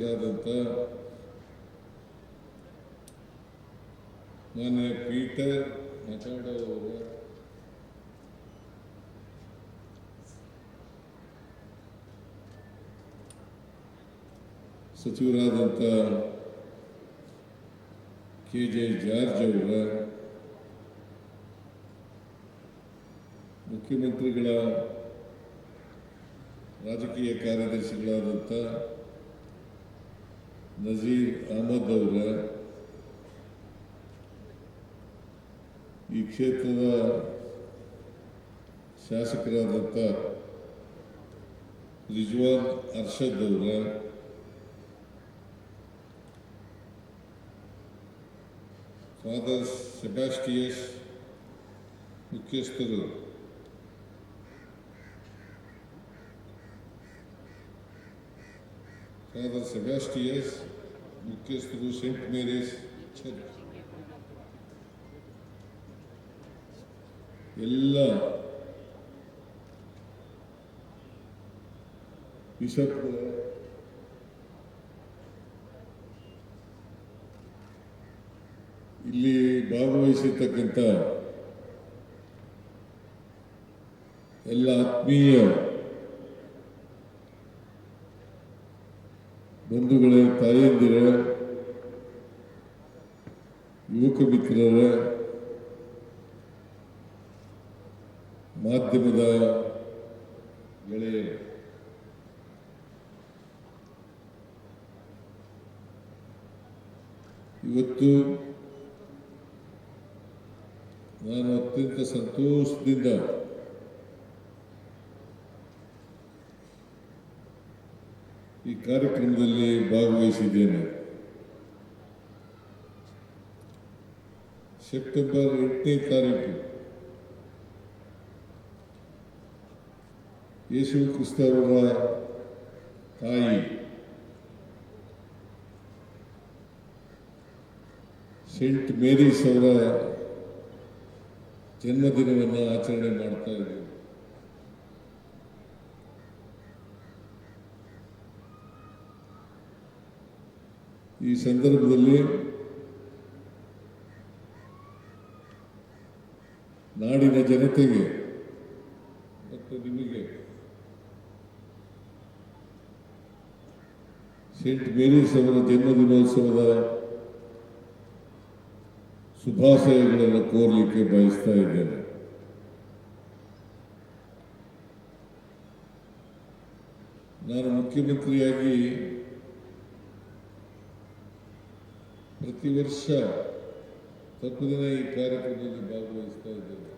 ಧರ್ಮಾಧ್ಯಕ್ಷರಾದಂಥ ಮೊನ್ನೆ ಪೀಟರ್ ಮಾತಾಡೋರು ಸಚಿವರಾದಂಥ K J George ಅವರ ಮುಖ್ಯಮಂತ್ರಿಗಳ ರಾಜಕೀಯ ಕಾರ್ಯದರ್ಶಿಗಳಾದಂಥ ನಜೀರ್ ಅಹಮದ್ ಅವರ ಈ ಕ್ಷೇತ್ರದ ಶಾಸಕರಾದಂಥ ರಿಜ್ವಾನ್ ಅರ್ಷದ್ ಅವರ ಫಾದರ್ ಸೆಬಾಸ್ಟಿಯಸ್ ಮುಖ್ಯಸ್ಥರು ಫಾದರ್ ಸೆಬಾಸ್ಟಿಯಸ್ ಮುಖ್ಯಸ್ಥರು ಸೇಂಟ್ ಮೇರೀಸ್ ಚರ್ಚ್ ಎಲ್ಲ ಬಿಷಪ್ ಇಲ್ಲಿ ಭಾಗವಹಿಸಿರ್ತಕ್ಕಂಥ ಎಲ್ಲ ಆತ್ಮೀಯ ಬಂಧುಗಳ ತಾಯಂದಿರ ಯುವಕ ಮಿತ್ರರ ಮಾಧ್ಯಮದ ಗೆಳೆಯ ಇವತ್ತು ನಾನು ಅತ್ಯಂತ ಸಂತೋಷದಿಂದ ಈ ಕಾರ್ಯಕ್ರಮದಲ್ಲಿ ಭಾಗವಹಿಸಿದ್ದೇನೆ. ಸೆಪ್ಟೆಂಬರ್ ಎಂಟನೇ ತಾರೀಕು ಯೇಸು ಕ್ರಿಸ್ತವರ ತಾಯಿ ಸೆಂಟ್ ಮೇರೀಸ್ ಅವರ ಜನ್ಮದಿನವನ್ನು ಆಚರಣೆ ಮಾಡ್ತಾ ಇದ್ದೀವಿ ಈ ಸಂದರ್ಭದಲ್ಲಿ ನಾಡಿನ ಜನತೆಗೆ ಮತ್ತು ನಿಮಗೆ ಸೇಂಟ್ ಮೇರೀಸ್ ಅವರ ಜನ್ಮದಿನೋತ್ಸವದ ಶುಭಾಶಯಗಳನ್ನು ಕೋರಲಿಕ್ಕೆ ಬಯಸ್ತಾ ಇದ್ದೇನೆ. ನಾನು ಮುಖ್ಯಮಂತ್ರಿಯಾಗಿ ಪ್ರತಿ ವರ್ಷ ತಪ್ಪದಿನ ಈ ಕಾರ್ಯಕ್ರಮದಲ್ಲಿ ಭಾಗವಹಿಸ್ತಾ ಇದ್ದೇನೆ.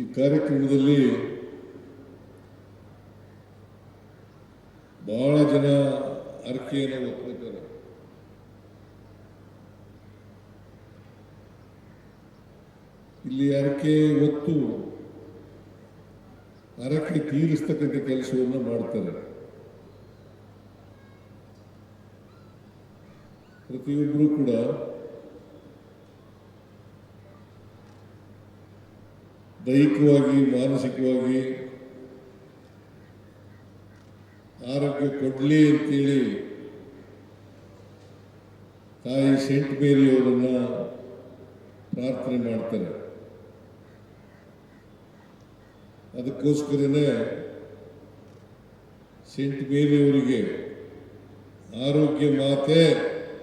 ಈ ಕಾರ್ಯಕ್ರಮದಲ್ಲಿ ಬಹಳ ಜನ ಅರ್ಕೆಯನ್ನು ಒಪ್ಪಿದ್ದಾರೆ ಇಲ್ಲಿ ಅರ್ಕೆ ಹೊತ್ತು ಅರಕೆ ತೀರಿಸ್ತಕ್ಕಂಥ ಕೆಲಸವನ್ನು ಮಾಡ್ತಾರೆ. ಪ್ರತಿಯೊಬ್ಬರು ಕೂಡ ದೈಹಿಕವಾಗಿ, ಮಾನಸಿಕವಾಗಿ ಆರೋಗ್ಯ ಕೊಡಲಿ ಅಂತೇಳಿ ತಾಯಿ ಸೆಂಟ್ ಮೇರಿಯವರನ್ನ ಪ್ರಾರ್ಥನೆ ಮಾಡ್ತಾರೆ. ಅದಕ್ಕೋಸ್ಕರನೇ ಸೆಂಟ್ ಮೇರಿಯವರಿಗೆ ಆರೋಗ್ಯ ಮಾತೆ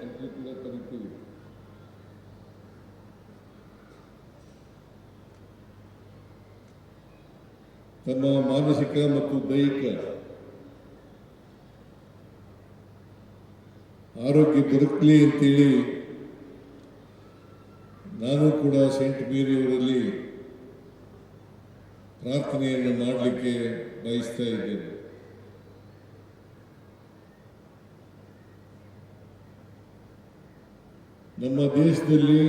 ಅಂತ ಕೂಡ ಕರಿತೀವಿ. ತಮ್ಮ ಮಾನಸಿಕ ಮತ್ತು ದೈಹಿಕ ಆರೋಗ್ಯ ದೊರಕಲಿ ಅಂತೇಳಿ ನಾನು ಕೂಡ ಸೆಂಟ್ ಮೇರಿಯವರಲ್ಲಿ ಪ್ರಾರ್ಥನೆಯನ್ನು ಮಾಡಲಿಕ್ಕೆ ಬಯಸ್ತಾ ಇದ್ದೇನೆ. ನಮ್ಮ ದೇಶದಲ್ಲಿ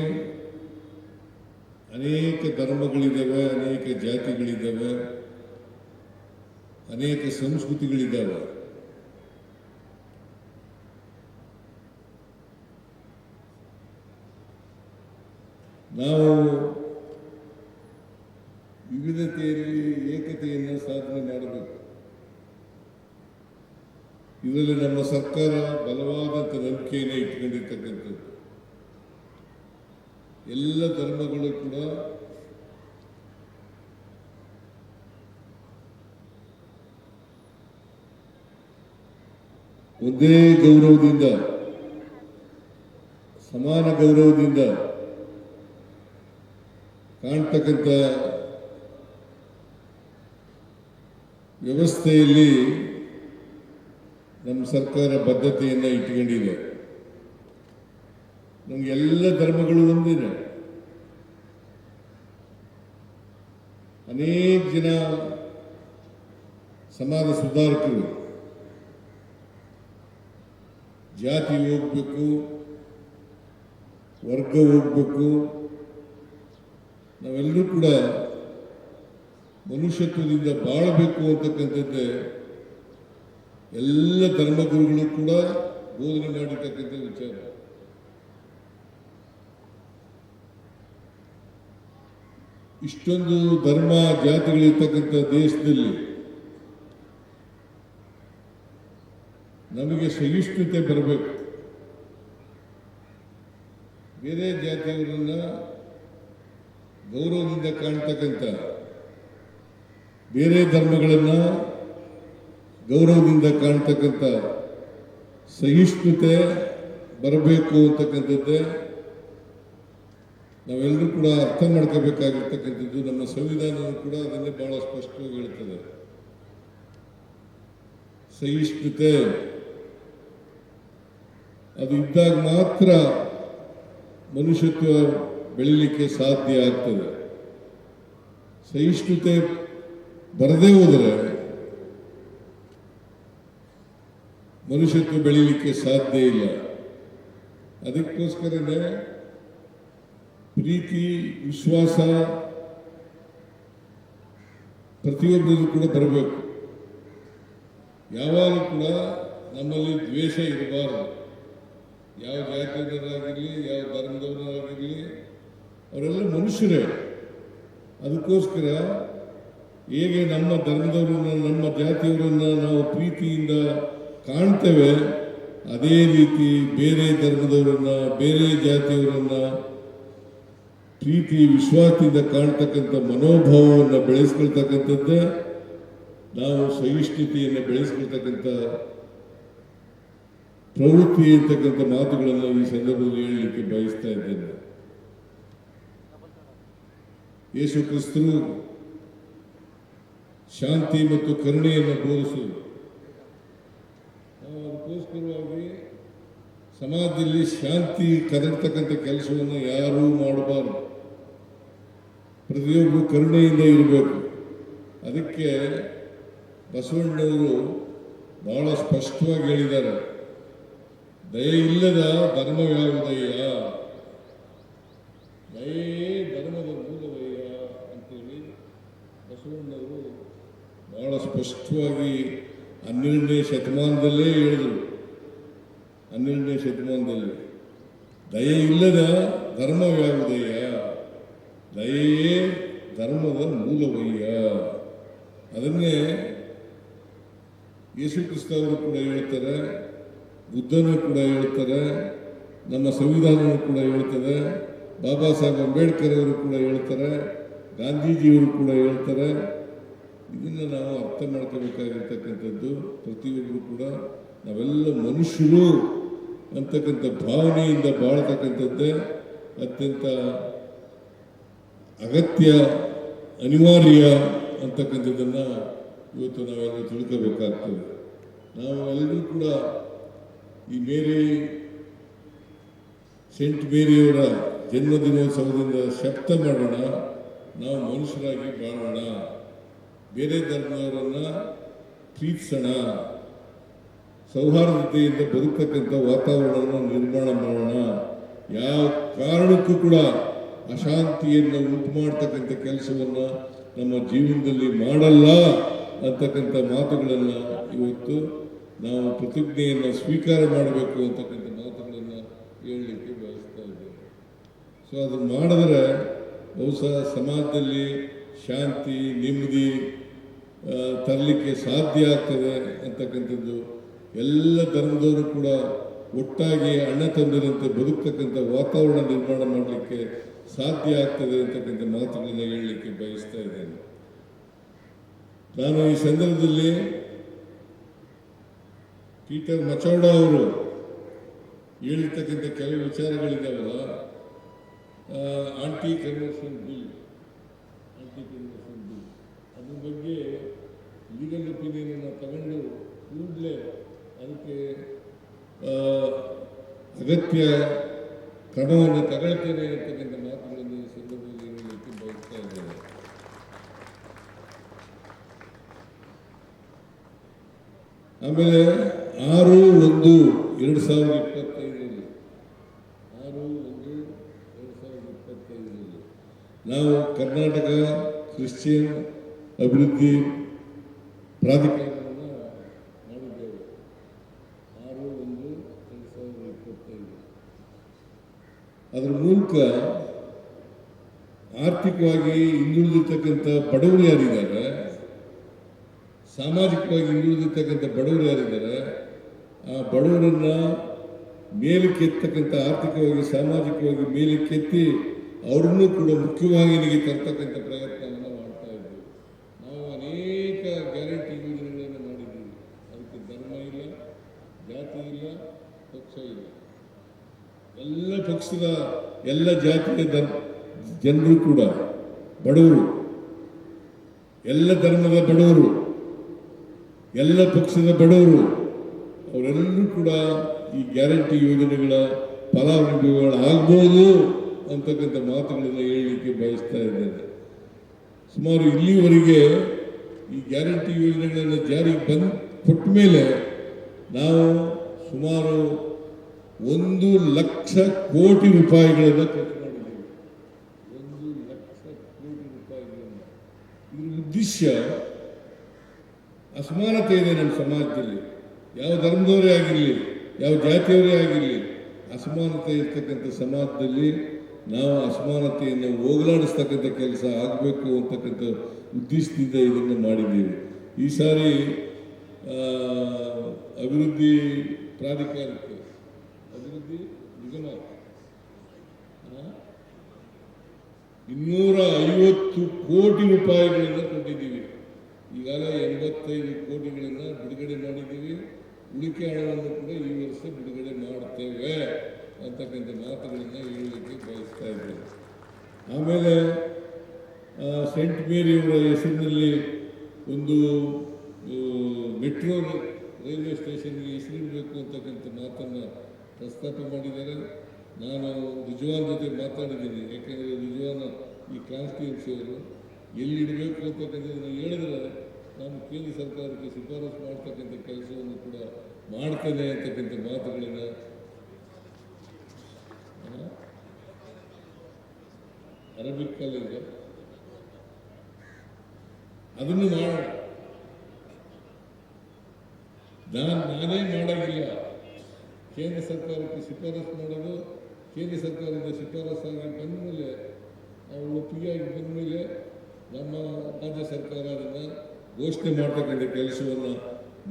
ಅನೇಕ ಧರ್ಮಗಳಿದ್ದಾವೆ ಅನೇಕ ಜಾತಿಗಳಿದ್ದಾವೆ ಅನೇಕ ಸಂಸ್ಕೃತಿಗಳಿದ್ದಾವೆ. ನಾವು ಇದರಲ್ಲಿ ನಮ್ಮ ಸರ್ಕಾರ ಬಲವಾದಂಥ ನಂಬಿಕೆಯನ್ನು ಇಟ್ಕೊಂಡಿರ್ತಕ್ಕಂಥದ್ದು. ಎಲ್ಲ ಧರ್ಮಗಳು ಕೂಡ ಒಂದೇ ಗೌರವದಿಂದ, ಸಮಾನ ಗೌರವದಿಂದ ಕಾಣ್ತಕ್ಕಂಥ ವ್ಯವಸ್ಥೆಯಲ್ಲಿ ನಮ್ಮ ಸರ್ಕಾರ ಬದ್ಧತೆಯನ್ನು ಇಟ್ಕೊಂಡಿದೆ. ನಮ್ಗೆ ಎಲ್ಲ ಧರ್ಮಗಳು ಒಂದಿದೆ. ಅನೇಕ ಜನ ಸಮಾಜ ಸುಧಾರಕರು ಜಾತಿ ಹೋಗ್ಬೇಕು, ವರ್ಗ ಹೋಗ್ಬೇಕು, ನಾವೆಲ್ಲರೂ ಕೂಡ ಮನುಷ್ಯತ್ವದಿಂದ ಬಾಳಬೇಕು ಅಂತಕ್ಕಂಥದ್ದೇ ಎಲ್ಲ ಧರ್ಮಗುರುಗಳು ಕೂಡ ಬೋಧನೆ ಮಾಡಿರ್ತಕ್ಕಂಥ ವಿಚಾರ. ಇಷ್ಟೊಂದು ಧರ್ಮ ಜಾತಿಗಳಿರ್ತಕ್ಕಂಥ ದೇಶದಲ್ಲಿ ನಮಗೆ ಸಹಿಷ್ಣುತೆ ಬರಬೇಕು. ಬೇರೆ ಜಾತಿಯವರನ್ನ ಗೌರವದಿಂದ ಕಾಣ್ತಕ್ಕಂಥ ಬೇರೆ ಧರ್ಮಗಳನ್ನ ಗೌರವದಿಂದ ಕಾಣ್ತಕ್ಕಂಥ ಸಹಿಷ್ಣುತೆ ಬರಬೇಕು ಅಂತಕ್ಕಂಥದ್ದೇ ನಾವೆಲ್ಲರೂ ಕೂಡ ಅರ್ಥ ಮಾಡ್ಕೋಬೇಕಾಗಿರ್ತಕ್ಕಂಥದ್ದು. ನಮ್ಮ ಸಂವಿಧಾನವೂ ಕೂಡ ಅದನ್ನೇ ಬಹಳ ಸ್ಪಷ್ಟವಾಗಿ ಹೇಳ್ತದೆ. ಸಹಿಷ್ಣುತೆ ಅದು ಇದ್ದಾಗ ಮಾತ್ರ ಮನುಷ್ಯತ್ವ ಬೆಳಿಲಿಕ್ಕೆ ಸಾಧ್ಯ ಆಗ್ತದೆ. ಸಹಿಷ್ಣುತೆ ಬರದೇ ಹೋದರೆ ಮನುಷ್ಯತ್ವ ಬೆಳೀಲಿಕ್ಕೆ ಸಾಧ್ಯ ಇಲ್ಲ. ಅದಕ್ಕೋಸ್ಕರನೇ ಪ್ರೀತಿ, ವಿಶ್ವಾಸ ಪ್ರತಿಯೊಬ್ಬರಿಗೂ ಕೂಡ ಬರಬೇಕು ಯಾವಾಗಲೂ ಕೂಡ ನಮ್ಮಲ್ಲಿ ದ್ವೇಷ ಇರಬಾರದು. ಯಾವ ಜಾತಿಯವರಾಗಿರಲಿ, ಯಾವ ಧರ್ಮದವರಾಗಿರಲಿ, ಅವರೆಲ್ಲ ಮನುಷ್ಯರೇ. ಅದಕ್ಕೋಸ್ಕರ ಹೇಗೆ ನಮ್ಮ ಧರ್ಮದವರನ್ನ, ನಮ್ಮ ಜಾತಿಯವರನ್ನ ನಾವು ಪ್ರೀತಿಯಿಂದ ಕಾಣ್ತೇವೆ. ಅದೇ ರೀತಿ ಬೇರೆ ಧರ್ಮದವರನ್ನ, ಬೇರೆ ಜಾತಿಯವರನ್ನ ಪ್ರೀತಿ, ವಿಶ್ವಾಸದಿಂದ ಕಾಣ್ತಕ್ಕಂಥ ಮನೋಭಾವವನ್ನು ಬೆಳೆಸ್ಕೊಳ್ತಕ್ಕಂಥದ್ದೇ ನಾವು ಸಹಿಷ್ಣುತೆಯನ್ನು ಬೆಳೆಸ್ಕೊಳ್ತಕ್ಕಂಥ ಪ್ರವೃತ್ತಿ ಇರ್ತಕ್ಕಂಥ ಮಾತುಗಳನ್ನು ಈ ಸಂದರ್ಭದಲ್ಲಿ ಹೇಳಲಿಕ್ಕೆ ಬಯಸ್ತಾ ಇದ್ದೇನೆ. ಯೇಸು ಕ್ರಿಸ್ತರು ಶಾಂತಿ ಮತ್ತು ಕರುಣೆಯನ್ನು ಬೋಧಿಸುವುದು. ಅದಕ್ಕೋಸ್ಕರವಾಗಿ ಸಮಾಜದಲ್ಲಿ ಶಾಂತಿ ಕದಡ್ತಕ್ಕಂಥ ಕೆಲಸವನ್ನು ಯಾರೂ ಮಾಡಬಾರ್ದು. ಪ್ರತಿಯೊಬ್ಬರು ಕರುಣೆಯಿಂದ ಇರಬೇಕು. ಅದಕ್ಕೆ ಬಸವಣ್ಣವರು ಬಹಳ ಸ್ಪಷ್ಟವಾಗಿ ಹೇಳಿದ್ದಾರೆ. ದಯ ಇಲ್ಲದ ಧರ್ಮವ್ಯಾವುದಯ್ಯ ದಯೇ ಧರ್ಮದ ಮೂಲವಯ್ಯ ಅಂತೇಳಿ ಬಸವಣ್ಣವರು ಬಹಳ ಸ್ಪಷ್ಟವಾಗಿ ಹನ್ನೆರಡನೇ ಶತಮಾನದಲ್ಲೇ ಹೇಳಿದರು. ಹನ್ನೆರಡನೇ ಶತಮಾನದಲ್ಲಿ. ದಯೆ ಇಲ್ಲದ ಧರ್ಮವ್ಯಾವುದಯ್ಯ ದಯೆಯೇ ಧರ್ಮದ ಮೂಲವಯ್ಯ. ಅದನ್ನೇ ಯೇಸು ಕ್ರಿಸ್ತವರು ಕೂಡ ಹೇಳ್ತಾರೆ, ಬುದ್ಧನು ಕೂಡ ಹೇಳ್ತಾರೆ, ನಮ್ಮ ಸಂವಿಧಾನವೂ ಕೂಡ ಹೇಳ್ತದೆ, ಬಾಬಾ ಸಾಹೇಬ್ ಅಂಬೇಡ್ಕರ್ ಅವರು ಕೂಡ ಹೇಳ್ತಾರೆ, ಗಾಂಧೀಜಿಯವರು ಕೂಡ ಹೇಳ್ತಾರೆ. ಇದನ್ನು ನಾವು ಅರ್ಥ ಮಾಡ್ಕೋಬೇಕಾಗಿರ್ತಕ್ಕಂಥದ್ದು ಪ್ರತಿಯೊಬ್ಬರು ಕೂಡ ನಾವೆಲ್ಲ ಮನುಷ್ಯರು ಅಂತಕ್ಕಂಥ ಭಾವನೆಯಿಂದ ಬಾಳ್ತಕ್ಕಂಥದ್ದೇ ಅತ್ಯಂತ ಅಗತ್ಯ, ಅನಿವಾರ್ಯ ಅಂತಕ್ಕಂಥದ್ದನ್ನು ಇವತ್ತು ನಾವೆಲ್ಲ ತಿಳ್ಕೋಬೇಕಾಗ್ತದೆ. ನಾವು ಎಲ್ಲರೂ ಕೂಡ ಈ ಮೇರಿ ಸೆಂಟ್ ಮೇರಿಯವರ ಜನ್ಮದಿನೋತ್ಸವದಿಂದ ಶಕ್ತ ಮಾಡೋಣ, ನಾವು ಮನುಷ್ಯರಾಗಿ ಬಾಳೋಣ, ಬೇರೆ ಧರ್ಮದವರನ್ನು ಪ್ರೀತಿಸೋಣ. ಸೌಹಾರ್ದತೆಯಿಂದ ಬದುಕತಕ್ಕಂಥ ವಾತಾವರಣವನ್ನು ನಿರ್ಮಾಣ ಮಾಡೋಣ. ಯಾವ ಕಾರಣಕ್ಕೂ ಕೂಡ ಅಶಾಂತಿಯನ್ನು ಉಂಟು ಮಾಡ್ತಕ್ಕಂಥ ಕೆಲಸವನ್ನು ನಮ್ಮ ಜೀವನದಲ್ಲಿ ಮಾಡಲ್ಲ ಅಂತಕ್ಕಂಥ ಮಾತುಗಳನ್ನು ಇವತ್ತು ನಾವು ಪ್ರತಿಜ್ಞೆಯನ್ನು ಸ್ವೀಕಾರ ಮಾಡಬೇಕು ಅಂತಕ್ಕಂಥ ಮಾತುಗಳನ್ನು ಹೇಳಲಿಕ್ಕೆ ಬಯಸ್ತಾ ಇದ್ದೇವೆ. ಸೊ ಅದನ್ನು ಮಾಡಿದ್ರೆ ಬಹುಶಃ ಸಮಾಜದಲ್ಲಿ ಶಾಂತಿ, ನೆಮ್ಮದಿ ತರಲಿಕ್ಕೆ ಸಾಧ್ಯ ಆಗ್ತದೆ ಅಂತಕ್ಕಂಥದ್ದು ಎಲ್ಲ ಧರ್ಮದವರು ಕೂಡ ಒಟ್ಟಾಗಿ ಅಣ್ಣ ತಂದಿರಂತೆ ಬದುಕ್ತಕ್ಕಂಥ ವಾತಾವರಣ ನಿರ್ಮಾಣ ಮಾಡಲಿಕ್ಕೆ ಸಾಧ್ಯ ಆಗ್ತದೆ ಅಂತಕ್ಕಂಥ ಮಾತುಗಳನ್ನು ಹೇಳಲಿಕ್ಕೆ ಬಯಸ್ತಾ ಇದ್ದೇನೆ. ನಾನು ಈ ಸಂದರ್ಭದಲ್ಲಿ ಪೀಟರ್ ಮಚೌಡ ಅವರು ಹೇಳಿರ್ತಕ್ಕಂಥ ಕೆಲವು ವಿಚಾರಗಳಿದ್ದಾವಲ್ಲ anti conversion bill anti conversion bill ಅದ್ರ ಬಗ್ಗೆ ಲೀಗಲ್ ಒಪಿನಿಯನ್ ತಗೊಂಡು ಕೂಡಲೇ ಅದಕ್ಕೆ ಅಗತ್ಯ ಕ್ರಮವನ್ನು ತಗೊಳ್ತೇನೆ ಅಂತಕ್ಕಂಥ ಮಾತುಗಳನ್ನು ಈ ಸಂದರ್ಭದಲ್ಲಿ ಹೇಳಲಿಕ್ಕೆ ಬಯಸ್ತಾ ಇದ್ದೇನೆ. ಆಮೇಲೆ ಆರು ಒಂದು ಎರಡು ಸಾವಿರದ ಇಪ್ಪತ್ತೈದರಲ್ಲಿ, ಆರು ಒಂದು ಎರಡು ಸಾವಿರದ ಇಪ್ಪತ್ತೈದರಲ್ಲಿ ನಾವು ಕರ್ನಾಟಕ ಕ್ರಿಶ್ಚಿಯನ್ ಅಭಿವೃದ್ಧಿ ಪ್ರಾಧಿಕಾರವನ್ನು ಮಾಡಿದ್ದೇವೆ ಆರು ಒಂದು ಎರಡು ಸಾವಿರದ ಇಪ್ಪತ್ತೈದು ಅದರ ಮೂಲಕ ಆರ್ಥಿಕವಾಗಿ ಹಿಂದುಳಿದಿರ್ತಕ್ಕಂಥ ಬಡವರು ಯಾರಿದ್ದಾರೆ ಸಾಮಾಜಿಕವಾಗಿ ಹಿಂದುಳಿದಿರ್ತಕ್ಕಂಥ ಬಡವರು ಯಾರಿದ್ದಾರೆ ಆ ಬಡವರನ್ನ ಮೇಲಕ್ಕೆತ್ತಕ್ಕಂಥ ಆರ್ಥಿಕವಾಗಿ, ಸಾಮಾಜಿಕವಾಗಿ ಮೇಲಕ್ಕೆತ್ತಿ ಅವ್ರನ್ನೂ ಕೂಡ ಮುಖ್ಯವಾಹಿನಿಗೆ ತರ್ತಕ್ಕಂಥ ಪ್ರಯತ್ನವನ್ನು ಮಾಡ್ತಾ ಇದ್ದೀವಿ. ನಾವು ಅನೇಕ ಗ್ಯಾರಂಟಿ ಯೋಜನೆಗಳನ್ನು ಮಾಡಿದ್ದೀವಿ. ಅದಕ್ಕೆ ಧರ್ಮ ಇಲ್ಲ, ಜಾತಿ ಇಲ್ಲ, ಪಕ್ಷ ಇಲ್ಲ. ಎಲ್ಲ ಪಕ್ಷದ, ಎಲ್ಲ ಜಾತಿಯ ಜನರು ಕೂಡ, ಬಡವರು ಎಲ್ಲ ಧರ್ಮದ ಬಡವರು, ಎಲ್ಲ ಪಕ್ಷದ ಬಡವರು, ಅವರೆಲ್ಲರೂ ಕೂಡ ಈ ಗ್ಯಾರಂಟಿ ಯೋಜನೆಗಳ ಫಲಾನುಭವಿಗಳಾಗ್ಬೋದು ಅಂತಕ್ಕಂಥ ಮಾತುಗಳನ್ನು ಹೇಳಲಿಕ್ಕೆ ಬಯಸ್ತಾ ಇದ್ದೇನೆ. ಸುಮಾರು ಇಲ್ಲಿವರೆಗೆ ಈ ಗ್ಯಾರಂಟಿ ಯೋಜನೆಗಳನ್ನು ಜಾರಿಗೆ ಬಂದು ಕೊಟ್ಟ ಮೇಲೆ ನಾವು ಸುಮಾರು ಒಂದು ಲಕ್ಷ ಕೋಟಿ ರೂಪಾಯಿಗಳನ್ನು ಖರ್ಚು ಮಾಡಿದ್ದೀವಿ ಒಂದು ಲಕ್ಷ ಕೋಟಿ ರೂಪಾಯಿಗಳನ್ನು ಇದ್ರ ಉದ್ದೇಶ ಅಸಮಾನತೆ ಇದೆ ನಮ್ಮ ಸಮಾಜದಲ್ಲಿ. ಯಾವ ಧರ್ಮದವರೇ ಆಗಿರಲಿ, ಯಾವ ಜಾತಿಯವರೇ ಆಗಿರಲಿ, ಅಸಮಾನತೆ ಇರ್ತಕ್ಕಂಥ ಸಮಾಜದಲ್ಲಿ ನಾವು ಅಸಮಾನತೆಯನ್ನು ಹೋಗಲಾಡಿಸ್ತಕ್ಕಂಥ ಕೆಲಸ ಆಗಬೇಕು ಅಂತಕ್ಕಂಥ ಉದ್ದೇಶದಿಂದ ಇದನ್ನು ಮಾಡಿದ್ದೀವಿ. ಈ ಸಾರಿ ಅಭಿವೃದ್ಧಿ ಪ್ರಾಧಿಕಾರಕ್ಕೆ, ಅಭಿವೃದ್ಧಿ ನಿಗಮ ಆ, ಇನ್ನೂರ ಐವತ್ತು ಕೋಟಿ ರೂಪಾಯಿಗಳನ್ನು ಕೊಟ್ಟಿದ್ದೀವಿ. ಈಗಾಗಲೇ ಎಂಬತ್ತೈದು ಕೋಟಿಗಳನ್ನು ಬಿಡುಗಡೆ ಮಾಡಿದ್ದೀವಿ. ಉಳಿಕೆ ಹಣವನ್ನು ಕೂಡ ಈ ವರ್ಷ ಬಿಡುಗಡೆ ಮಾಡ್ತೇವೆ ಅಂತಕ್ಕಂಥ ಮಾತುಗಳನ್ನು ಹೇಳಲಿಕ್ಕೆ ಬಯಸ್ತಾ ಇದ್ದೇವೆ ಆಮೇಲೆ ಸೆಂಟ್ ಮೇರಿಯವರ ಹೆಸರಿನಲ್ಲಿ ಒಂದು ಮೆಟ್ರೋ ರೈಲ್ವೆ ಸ್ಟೇಷನ್ಗೆ ಹೆಸರಿಡಬೇಕು ಅಂತಕ್ಕಂಥ ಮಾತನ್ನು ಪ್ರಸ್ತಾಪ ಮಾಡಿದ್ದಾರೆ. ನಾನು ರಿಜ್ವಾನ್ ಜೊತೆ ಮಾತಾಡಿದ್ದೀನಿ. ಯಾಕೆಂದರೆ ರಿಜ್ವಾನ್ ಈ ಕಾನ್ಸ್ಟಿಟ್ಯೂನ್ಸಿಯವರು ಎಲ್ಲಿ ಇಡಬೇಕು ಅಂತಕ್ಕಂಥದ್ದನ್ನು ಹೇಳಿದ್ರೆ ನಾನು ಕೇಂದ್ರ ಸರ್ಕಾರಕ್ಕೆ ಶಿಫಾರಸು ಮಾಡ್ತಕ್ಕಂಥ ಕೆಲಸವನ್ನು ಕೂಡ ಮಾಡ್ತೇನೆ ಅಂತಕ್ಕಂಥ ಮಾತುಗಳನ್ನು ಅರಬಿಕ್ ಕಾಲೇಜ್ ಅದನ್ನು ಮಾಡ. ನಾನು ನಾನೇ ಮಾಡೋದಿಲ್ಲ ಕೇಂದ್ರ ಸರ್ಕಾರಕ್ಕೆ ಶಿಫಾರಸು ಮಾಡೋದು ಕೇಂದ್ರ ಸರ್ಕಾರದಿಂದ ಶಿಫಾರಸಾಗಿ ಬಂದ ಮೇಲೆ ಒಪ್ಪಿಗೆ ಒಪ್ಪಿಗೆಯಾಗಿ ಬಂದ ಮೇಲೆ ನಮ್ಮ ರಾಜ್ಯ ಸರ್ಕಾರ ಅದನ್ನು ಘೋಷಣೆ ಮಾಡ್ತಕ್ಕಂಥ ಕೆಲಸವನ್ನು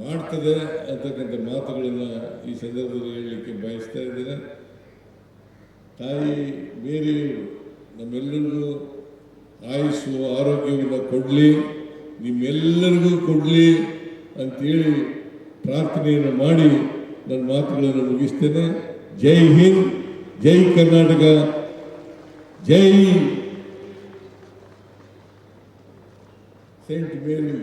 ಮಾಡ್ತದೆ ಅಂತಕ್ಕಂಥ ಮಾತುಗಳನ್ನು ಈ ಸಂದರ್ಭದಲ್ಲಿ ಹೇಳಲಿಕ್ಕೆ ಬಯಸ್ತಾ ಇದ್ದೇನೆ. ತಾಯಿ ಮೇರಿಯವರು ನಮ್ಮೆಲ್ಲರಿಗೂ ಆಯುಸ್ಸು ಆರೋಗ್ಯವನ್ನು ಕೊಡಲಿ, ನಿಮ್ಮೆಲ್ಲರಿಗೂ ಕೊಡಲಿ ಅಂತೇಳಿ ಪ್ರಾರ್ಥನೆಯನ್ನು ಮಾಡಿ ನನ್ನ ಮಾತುಗಳನ್ನು ಮುಗಿಸ್ತೇನೆ. ಜೈ Hind. Jai Karnataka Jai Saint Mary.